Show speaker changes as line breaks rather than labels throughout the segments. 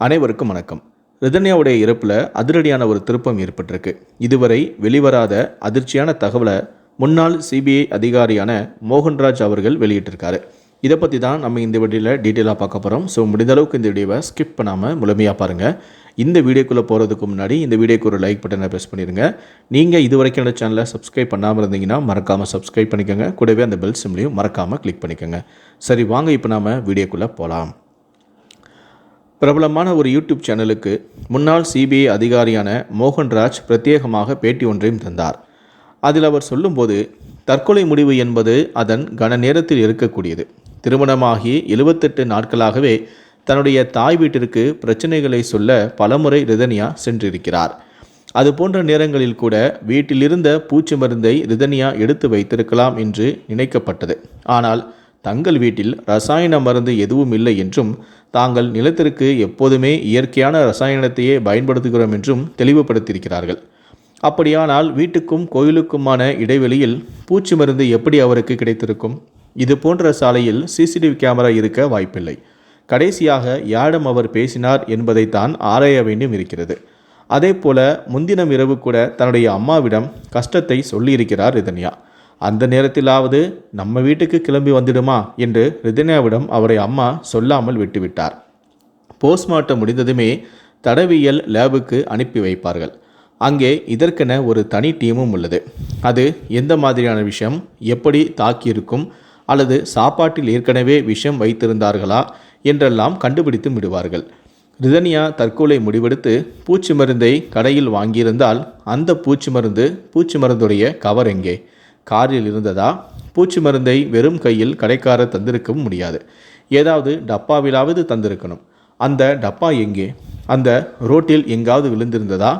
அனைவருக்கும் வணக்கம். ரிதன்யாவுடைய இறப்பில் அதிரடியான ஒரு திருப்பம் ஏற்பட்டிருக்கு. இதுவரை வெளிவராத அதிர்ச்சியான தகவலை முன்னாள் சிபிஐ அதிகாரியான மோகன்ராஜ் அவர்கள் வெளியிட்டிருக்காரு. இதை பற்றி தான் நம்ம இந்த வீடியோவில் டீட்டெயிலாக பார்க்க போகிறோம் ஸோ முடிந்தளவுக்கு இந்த வீடியோவை ஸ்கிப் பண்ணாமல் முழுமையாக பாருங்கள் இந்த வீடியோக்குள்ளே போகிறதுக்கு முன்னாடி இந்த வீடியோக்கு ஒரு லைக் பட்டனை ப்ரெஸ் பண்ணிடுங்க நீங்கள் இது வரைக்கும் இந்த சேனலை சப்ஸ்கிரைப் பண்ணாமல் இருந்தீங்கன்னா மறக்காமல் சப்ஸ்கிரைப் பண்ணிக்கோங்க. கூடவே அந்த பெல் சிம்லையும் மறக்காமல் கிளிக் பண்ணிக்கோங்க. சரி வாங்க இப்போ நாம் வீடியோக்குள்ளே போகலாம் பிரபலமான ஒரு யூடியூப் சேனலுக்கு முன்னாள் சிபிஐ அதிகாரியான மோகன்ராஜ் பிரத்யேகமாக பேட்டி ஒன்றையும் தந்தார். அதில் அவர் சொல்லும்போது தற்கொலை முடிவு என்பது அதன் கன நேரத்தில் இருக்கக்கூடியது. திருமணமாகி எழுபத்தெட்டு நாட்களாகவே தன்னுடைய தாய் வீட்டிற்கு பிரச்சனைகளை சொல்ல பலமுறை ரிதனியா சென்றிருக்கிறார். அது போன்ற நேரங்களில் கூட வீட்டிலிருந்த பூச்சி மருந்தை ரிதனியா எடுத்து வைத்திருக்கலாம் என்று நினைக்கப்பட்டது. ஆனால் தங்கள் வீட்டில் ரசாயன மருந்து எதுவும் இல்லை என்றும் தாங்கள் நிலத்திற்கு எப்போதுமே இயற்கையான ரசாயனத்தையே பயன்படுத்துகிறோம் என்றும் தெளிவுபடுத்தியிருக்கிறார்கள். அப்படியானால் வீட்டுக்கும் கோயிலுக்குமான இடைவெளியில் பூச்சி மருந்து எப்படி அவருக்கு கிடைத்திருக்கும்? இது போன்ற சாலையில் சிசிடிவி கேமரா இருக்க வாய்ப்பில்லை. கடைசியாக யாரிடம் அவர் பேசினார் என்பதைத்தான் ஆராய வேண்டும் இருக்கிறது. அதே போல முன்தினம் இரவு கூட தன்னுடைய அம்மாவிடம் கஷ்டத்தை சொல்லியிருக்கிறார் ரிதன்யா அந்த நேரத்திலாவது நம்ம வீட்டுக்கு கிளம்பி வந்துடுமா என்று ரிதன்யாவிடம் அவரை அம்மா சொல்லாமல் விட்டுவிட்டார். போஸ்ட்மார்ட்டம் முடிந்ததுமே தடவியல் லேபுக்கு அனுப்பி வைப்பார்கள். அங்கே இதற்கென ஒரு தனி டீமும் உள்ளது. அது எந்த மாதிரியான விஷயம் எப்படி தாக்கியிருக்கும் அல்லது சாப்பாட்டில் ஏற்கனவே விஷம் வைத்திருந்தார்களா என்றெல்லாம் கண்டுபிடித்து விடுவார்கள். ரிதனியா தற்கொலை முடிவெடுத்து பூச்சி மருந்தை கடையில் வாங்கியிருந்தால் அந்த பூச்சி மருந்து பூச்சி மருந்துடைய கவர் எங்கே? காரில் இருந்ததா? பூச்சி மருந்தை வெறும் கையில் கடைக்காரர் தந்திருக்கவும் முடியாது. ஏதாவது டப்பாவிலாவது தந்திருக்கணும். அந்த டப்பா எங்கே? அந்த ரோட்டில் எங்காவது விழுந்திருந்ததா?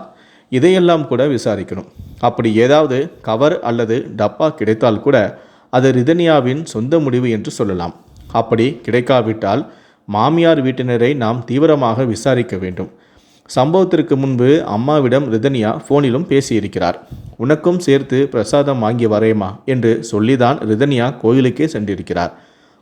இதையெல்லாம் கூட விசாரிக்கணும். அப்படி ஏதாவது கவர் அல்லது டப்பா கிடைத்தால் கூட அது ரிதனியாவின் சொந்த முடிவு என்று சொல்லலாம். அப்படி கிடைக்காவிட்டால் மாமியார் வீட்டினரை நாம் தீவிரமாக விசாரிக்க வேண்டும். சம்பவத்திற்கு முன்பு அம்மாவிடம் ரிதன்யா ஃபோனிலும் பேசியிருக்கிறார். உனக்கும் சேர்த்து பிரசாதம் வாங்கி வரையுமா? என்று சொல்லிதான் ரிதன்யா கோயிலுக்கே சென்றிருக்கிறார்.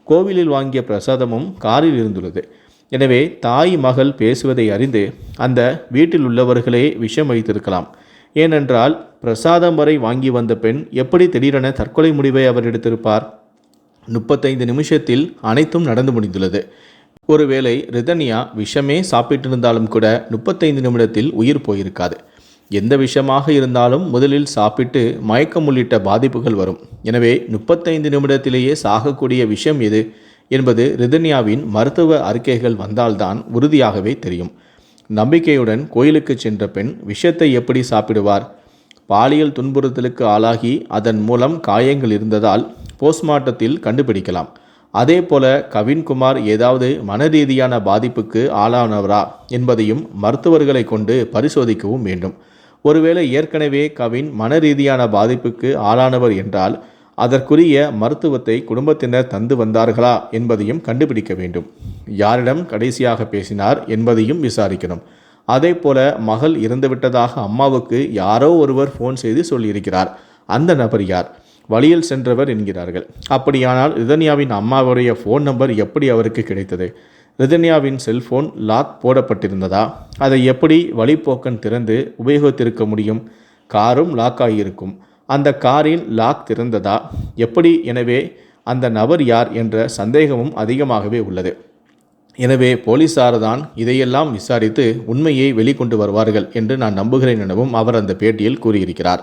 கோவிலில் வாங்கிய பிரசாதமும் காரில் இருந்துள்ளது. எனவே தாய் மகள் பேசுவதை அறிந்து அந்த வீட்டில் உள்ளவர்களே விஷம் வைத்திருக்கலாம். ஏனென்றால் பிரசாதம் வரை வாங்கி வந்த பெண் எப்படி திடீரென தற்கொலை முடிவை அவர் எடுத்திருப்பார்? முப்பத்தைந்து நிமிஷத்தில் அனைத்தும் நடந்து முடிந்துள்ளது. ஒருவேளை ரிதன்யா விஷமே சாப்பிட்டிருந்தாலும் கூட முப்பத்தைந்து நிமிடத்தில் உயிர் போயிருக்காது. எந்த விஷமாக இருந்தாலும் முதலில் சாப்பிட்டு மயக்கம் உள்ளிட்ட பாதிப்புகள் வரும். எனவே முப்பத்தைந்து நிமிடத்திலேயே சாகக்கூடிய விஷம் எது என்பது ரிதன்யாவின் மருத்துவ அறிக்கைகள் வந்தால்தான் உறுதியாகவே தெரியும். நம்பிக்கையுடன் கோயிலுக்கு சென்ற பெண் விஷத்தை எப்படி சாப்பிடுவார்? பாலியல் துன்புறுத்தலுக்கு ஆளாகி அதன் மூலம் காயங்கள் இருந்ததால் போஸ்ட்மார்ட்டத்தில் கண்டுபிடிக்கலாம். அதே போல கவின்குமார் ஏதாவது மனரீதியான பாதிப்புக்கு ஆளானவரா என்பதையும் மருத்துவர்களை கொண்டு பரிசோதிக்கவும் வேண்டும். ஒருவேளை ஏற்கனவே கவின் மனரீதியான பாதிப்புக்கு ஆளானவர் என்றால் அதற்குரிய மருத்துவத்தை குடும்பத்தினர் தந்து வந்தார்களா என்பதையும் கண்டுபிடிக்க வேண்டும். யாரிடம் கடைசியாக பேசினார் என்பதையும் விசாரிக்கணும். அதே போல மகள் இறந்துவிட்டதாக அம்மாவுக்கு யாரோ ஒருவர் ஃபோன் செய்து சொல்லியிருக்கிறார். அந்த நபர் யார்? வழியில் சென்றவர் என்கிறார்கள். அப்படியானால் ரிதன்யாவின் அம்மாவுடைய ஃபோன் நம்பர் எப்படி அவருக்கு கிடைத்தது? ரிதன்யாவின் செல்போன் லாக் போடப்பட்டிருந்ததா? அதை எப்படி வழிப்போக்கன் திறந்து உபயோகித்திருக்க முடியும்? காரும் லாக் ஆகியிருக்கும். அந்த காரின் லாக் திறந்ததா? எப்படி? எனவே அந்த நபர் யார் என்ற சந்தேகமும் அதிகமாகவே உள்ளது. எனவே போலீசார் தான் இதையெல்லாம் விசாரித்து உண்மையை வெளிக்கொண்டு வருவார்கள் என்று நான் நம்புகிறேன் எனவும் அவர் அந்த பேட்டியில் கூறியிருக்கிறார்.